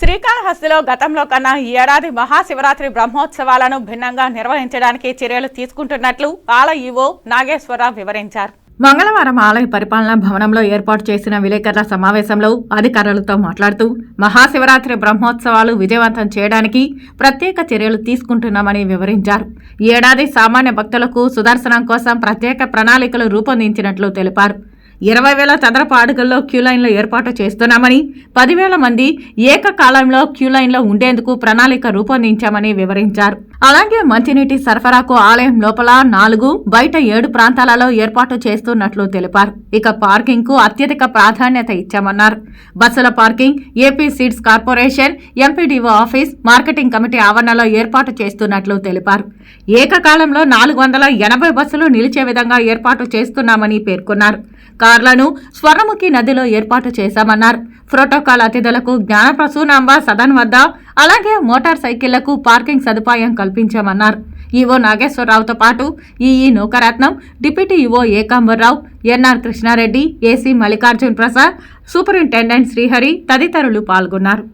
శ్రీకాళహస్తిలో గతంలో కన్నా ఈ ఏడాది మహాశివరాత్రి బ్రహ్మోత్సవాలను భిన్నంగా నిర్వహించడానికి చర్యలు తీసుకుంటున్నట్లు ఆలయ ఈవో నాగేశ్వరరావు వివరించారు. మంగళవారం ఆలయ పరిపాలనా భవనంలో ఏర్పాటు చేసిన విలేకరుల సమావేశంలో అధికారులతో మాట్లాడుతూ మహాశివరాత్రి బ్రహ్మోత్సవాలు విజయవంతం చేయడానికి ప్రత్యేక చర్యలు తీసుకుంటున్నామని వివరించారు. ఈ ఏడాది సామాన్య భక్తులకు సుదర్శనం కోసం ప్రత్యేక ప్రణాళికలు రూపొందించినట్లు తెలిపారు. ఇరవై వేల చదరపు అడుగుల్లో క్యూ లైన్లు ఏర్పాటు చేస్తున్నామని పదివేల మంది ఏకకాలంలో క్యూ లైన్లో ఉండేందుకు ప్రణాళిక రూపొందించామని వివరించారు. అలాగే మంచినీటి సరఫరాకు ఆలయం లోపల నాలుగు బయట ఏడు ప్రాంతాలలో ఏర్పాటు చేస్తున్నట్లు తెలిపారు. ఇక పార్కింగ్కు అత్యధిక ప్రాధాన్యత ఇచ్చామన్నారు. బస్సుల parking AP seeds corporation MPDO office marketing committee ఆవరణలో ఏర్పాటు చేస్తున్నట్లు తెలిపారు. ఏకకాలంలో నాలుగు వందల ఎనభై బస్సులు నిలిచే విధంగా ఏర్పాటు చేస్తున్నామని పేర్కొన్నారు. కార్లను స్వర్ణముఖి నదిలో ఏర్పాటు చేశామన్నారు. ప్రోటోకాల్ అతిథులకు జ్ఞానప్రసూనాంబ సదన్ వద్ద అలాగే మోటార్ సైకిళ్ళకు పార్కింగ్ సదుపాయం కల్పించామన్నారు. ఈవో నాగేశ్వరరావుతో పాటు EE Nookaratnam deputy EO Ekambarrao NR Krishnareddy AC Mallikarjun Prasad superintendent Srihari తదితరులు పాల్గొన్నారు.